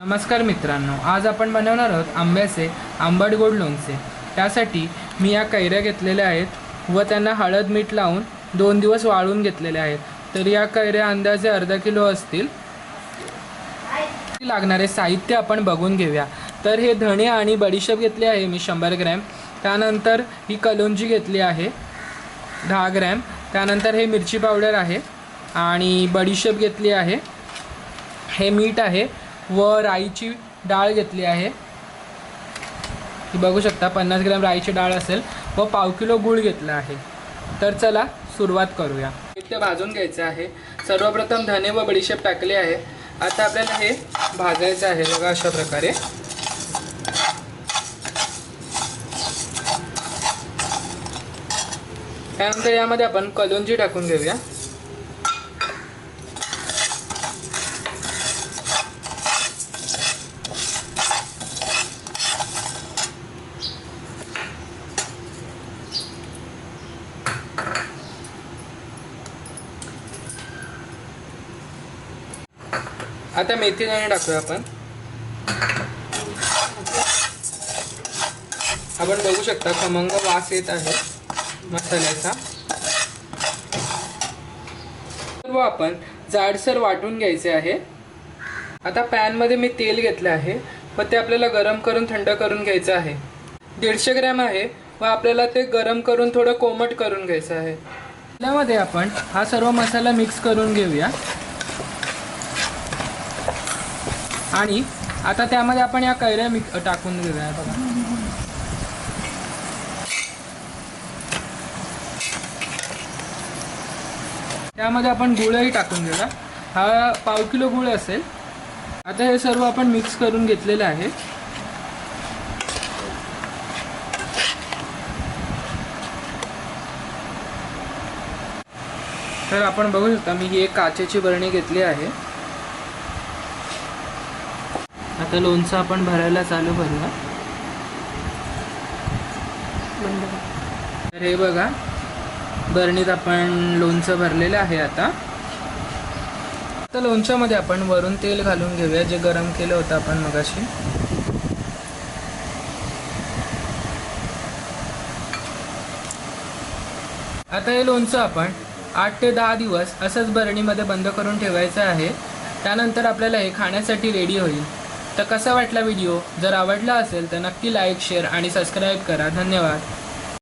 नमस्कार मित्रांनो आज आपण बनवणार आहोत आंब्याचे आंबट गोड लोणचे. त्यासाठी मी या कैऱ्या घेतलेल्या आहेत व त्यांना हळद मीठ लावून दोन दिवस वाळून घेतलेल्या आहेत. तर या कैऱ्या अंदाजे अर्धा किलो असतील. लागणारे साहित्य आपण बघून घेऊया. तर हे धणे आणि बडीशेप घेतले आहे मी शंभर ग्रॅम. त्यानंतर ही कलोंजी घेतली आहे दहा ग्रॅम. त्यानंतर हे मिरची पावडर आहे आणि बडीशेप घेतली आहे. हे मीठ आहे. व राईची डाळ घेतली आहे. ही बघू शकता पन्नास ग्रॅम राईची डाळ असेल व पाव किलो गूळ घेतला आहे. तर चला सुरुवात करूया. ते भाजून घ्यायचं आहे. सर्वप्रथम धने व बडीशेप टाकले आहे. आता आपल्याला हे भाजायचं आहे बघा अशा प्रकारे. त्यानंतर यामध्ये आपण कलोंजी टाकून घेऊया. आता मेथी दाणे टाकूया आपण. आपण बघू शकता खमंग वास येत आहे मसाल्याचा. सर्व आपण जाडसर वाटून घ्यायचे आहे. आता पॅनमध्ये मी तेल घेतलं आहे. व ते आपल्याला गरम करून थंड करून घ्यायचं आहे. दीडशे ग्रॅम आहे. व आपल्याला ते गरम करून थोडं कोमट करून घ्यायचं आहे. त्यामध्ये आपण हा सर्व मसाला मिक्स करून घेऊया. आणि आता त्यामध्ये आपण या कैऱ्या मिक टाकून घेऊया बघा. त्यामध्ये आपण गुळही टाकून घेऊया हा पाव किलो गुळ असेल. आता हे सर्व आपण मिक्स करून घेतलेलं आहे. तर आपण बघू शकता मी ही एक काचेची बरणी घेतली आहे. आता लोणचं आपण भरायला चालू करूया. तर हे बघा बरणीत आपण लोणचं भरलेलं आहे आता. आता लोणच्यामध्ये आपण वरून तेल घालून घेऊया जे गरम केलं होतं आपण मगाशी. आता हे लोणचं आपण आठ ते दहा दिवस असंच बरणीमध्ये बंद करून ठेवायचं आहे. त्यानंतर आपल्याला हे खाण्यासाठी रेडी होईल. तर कसा वाटला व्हिडिओ जर आवडला असेल तर नक्की लाईक शेअर आणि सबस्क्राईब करा. धन्यवाद.